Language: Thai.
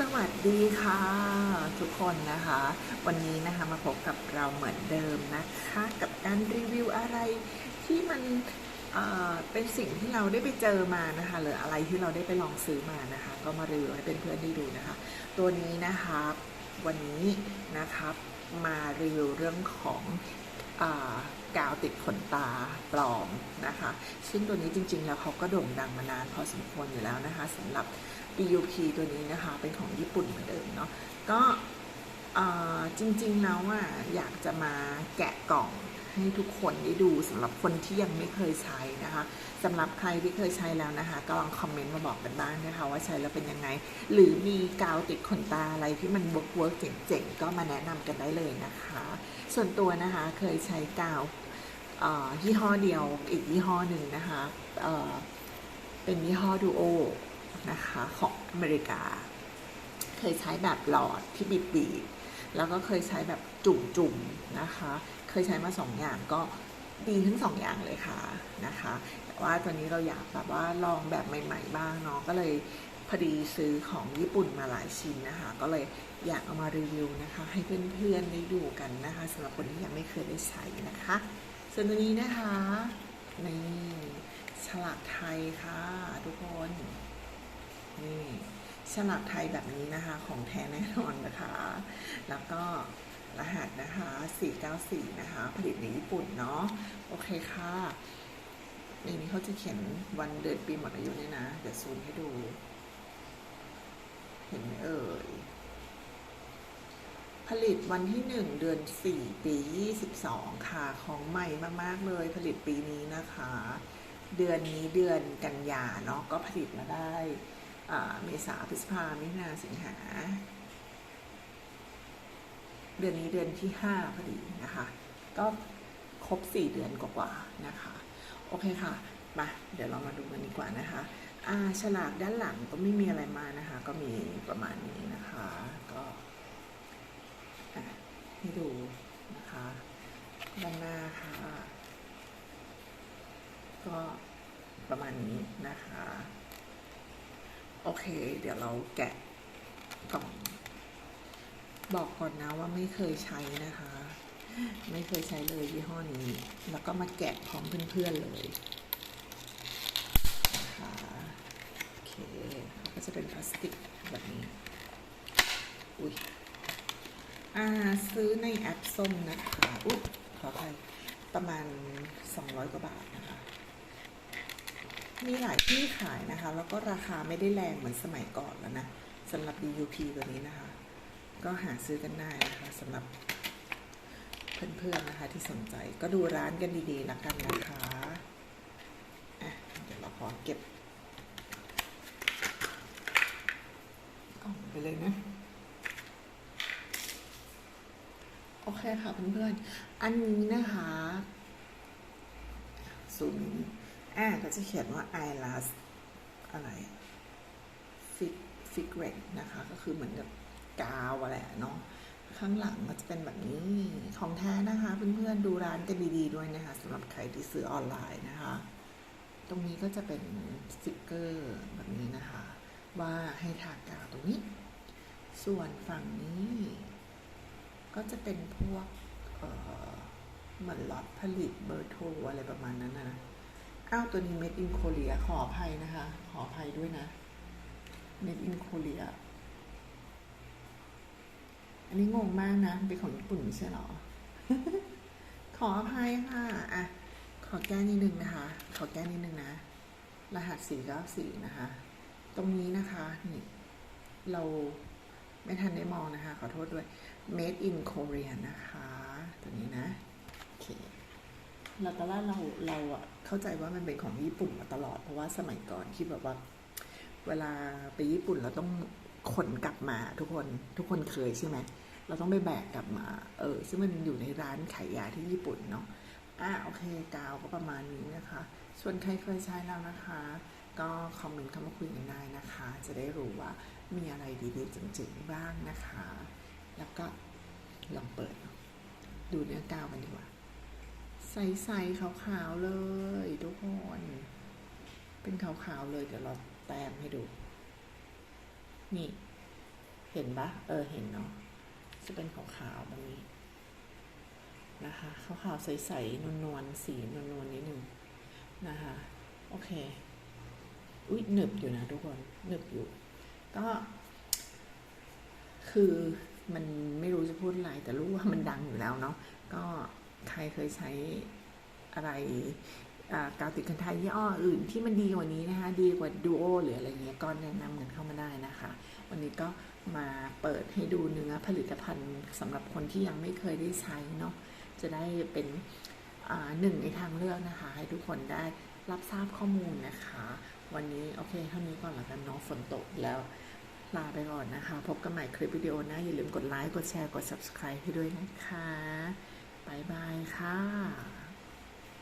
สวัสดีค่ะ ทุกคนนะคะ วันนี้นะคะมาพบกับเราเหมือนเดิมนะคะ กับการรีวิวอะไรที่มันเเป็นสิ่งที่เราได้ไปเจอมานะคะ หรืออะไรที่เราได้ไปลองซื้อมานะคะ ก็มารีวิวให้เพื่อนๆได้ดูนะคะ ตัวนี้นะคะวันนี้นะครับมารีวิวเรื่องของกาวติดขนตาปลอมนะคะ ซึ่งตัวนี้จริงๆแล้วเขาก็โด่งดังมานานพอสมควรอยู่แล้วนะคะสำหรับ BUP ตัวนี้นะคะ เป็นของญี่ปุ่นเหมือนเดิมเนาะ ก็จริงๆแล้วอะอยากจะมาแกะกล่องให้ทุกคนได้ดูสำหรับคนที่ยังไม่เคยใช้นะคะสำหรับใครที่เคยใช้แล้วนะคะ ก็ลองคอมเมนต์มาบอกกันบ้างนะคะ ว่าใช้แล้วเป็นยังไง หรือมีกาวติดขนตาอะไรที่มันเวิร์กเวิร์กเจ๋งๆ ก็มาแนะนำกันได้เลยนะคะ ส่วนตัวนะคะเคยใช้กาวยี่ห้อเดียวอีกยี่ห้อหนึ่งนะคะเเป็นยี่ห้อดูโอ นะคะของอเมริกา เคยใช้แบบหลอดที่บีบบีบๆแล้วก็เคยใช้แบบจุ่มๆนะคะ เคยใช้มาสองอย่างก็ดีทั้งสองอย่างเลยค่ะนะคะ แต่ว่าตอนนี้เราอยากแบบว่าลองแบบใหม่ ๆ บ้างเนาะก็เลยพอดีซื้อของญี่ปุ่นมาหลายชิ้นนะคะ ก็เลยอยากเอามารีวิวนะคะ ให้เพื่อนๆได้ดูกันนะคะสำหรับคนที่ยังไม่เคยได้ใช้นะคะ ส่วนตัวนี้นะคะนี่ฉลากไทยค่ะทุกคน นี่ฉลากไทยแบบนี้นะคะของแท้แน่นอนนะคะ แล้วก็รหัสนะคะ 494 นะคะ ผลิตในญี่ปุ่นเนาะ โอเคค่ะ ในนี้เขาจะเขียนวันเดือนปีหมดอายุเนี่ยนะ เดี๋ยวซูมให้ดู เห็นไหมเอ่ย ผลิตวันที่ 1 เดือน 4 ปี 22 ค่ะ ของใหม่มาก ๆ เลย ผลิตปีนี้นะคะ เดือนนี้เดือนกันยาเนาะ ก็ผลิตมาได้ เมษาพฤษภามิถุนาสิงหา เดือนนี้เดือนที่ห้าพอดีนะคะ ก็ครบสี่เดือนกว่าๆนะคะ โอเคค่ะ มาเดี๋ยวเรามาดูกันดีกว่านะคะอ่าฉลากด้านหลังก็ไม่มีอะไรมานะคะ ก็มีประมาณนี้นะคะ ก็ให้ดูนะคะด้านหน้าค่ะ ก็ประมาณนี้นะคะ โอเค เดี๋ยวเราแกะกล่องบอกก่อนนะว่าไม่เคยใช้นะคะ ไม่เคยใช้เลยยี่ห้อนี้ แล้วก็มาแกะพร้อมเพื่อนๆเลยนะคะโอเคเขาก็จะเป็นพลาสติกแบบนี้ อุ้ยอ่าซื้อในแอปส้มนะคะ อุ๊ยขออภัยประมาณ 200 กว่าบาทนะคะ มีหลายที่ขายนะคะ แล้วก็ราคาไม่ได้แรงเหมือนสมัยก่อนแล้วนะสำหรับ DUP ตัวนี้นะคะ ก็หาซื้อกันได้นะคะสำหรับเพื่อนๆนะคะที่สนใจก็ดูร้านกันดีๆแล้วกันนะคะอะเดี๋ยวเราขอเก็บกล่องไปเลยนะโอเคค่ะเพื่อนๆ อันนี้นะคะซูมนี้ อ่าก็จะเขียนว่า eyelash อะไร fig figure นะคะ ก็คือเหมือนกับกาวอะไรเนาะข้างหลังก็จะเป็นแบบนี้ของแท้นะคะ เพื่อนๆดูร้านกันดีๆด้วยนะคะสำหรับใครที่ซื้อออนไลน์นะคะ ตรงนี้ก็จะเป็นสติกเกอร์แบบนี้นะคะ ว่าให้ทากาวตรงนี้ ส่วนฝั่งนี้ ก็จะเป็นพวกเเหมือนล็อตผลิตเบอร์โทรอะไรประมาณนั้นนะ อ้าวตัวนี้ made in Korea ขออภัยนะคะ ขออภัยด้วยนะ made in Korea อันนี้งงมากนะ เป็นของญี่ปุ่นไม่ใช่หรอ ขออภัยค่ะอะ ขอแก้นิดนึงนะคะ ขอแก้นิดนึงนะ รหัส494นะคะ ตรงนี้นะคะนี่เราไม่ทันได้มองนะคะ ขอโทษด้วย made in Korea นะคะ ตัวนี้นะ เราตอนแรกเราเราอะเข้าใจว่ามันเป็นของญี่ปุ่นมาตลอด เพราะว่าสมัยก่อนที่แบบว่า เวลาไปญี่ปุ่นเราต้องขนกลับมาทุกคนทุกคนเคยใช่ไหมเราต้องไปแบกกลับมา เออ ซึ่งมันอยู่ในร้านขายยาที่ญี่ปุ่นเนาะอะโอเคกาวก็ประมาณนี้นะคะ ส่วนใครเคยใช้แล้วนะคะ ก็คอมเมนต์เข้ามาคุยกันได้นะคะ จะได้รู้ว่ามีอะไรดีๆจริงๆบ้างนะคะ แล้วก็ลองเปิด ดูเนื้อกาวกันดีกว่า ใสๆขาวๆเลยทุกคน เป็นขาวๆเลยเดี๋ยวเราแต้มให้ดู นี่ เห็นปะเออเห็นเนาะจะเป็นขาวๆแบบนี้นะคะขาวๆใสๆนวลๆสีนวลๆนิดนึงนะคะโอเคอุ้ยหนึบอยู่นะทุกคนหนึบอยู่ ก็ คือมันไม่รู้จะพูดอะไรแต่รู้ว่ามันดังอยู่แล้วเนาะก็ ใครเคยใช้อะไรกาวติดกันไทยยี่ห้ออื่นที่มันดีกว่านี้นะคะ ดีกว่าดูโอหรืออะไรเงี้ยก็แนะนำกันเข้ามาได้นะคะ วันนี้ก็มาเปิดให้ดูเนื้อผลิตภัณฑ์สำหรับคนที่ยังไม่เคยได้ใช้เนาะจะได้เป็นหนึ่งในทางเลือกนะคะ ให้ทุกคนได้รับทราบข้อมูลนะคะ วันนี้โอเคเท่านี้ก่อนละกันเนาะฝนตกแล้วลาไปก่อนนะคะ พบกันใหม่คลิปวิดีโอหนะ อย่าลืมกดไลค์กดแชร์กด subscribe ให้ด้วยนะคะ บ๊ายบายค่ะ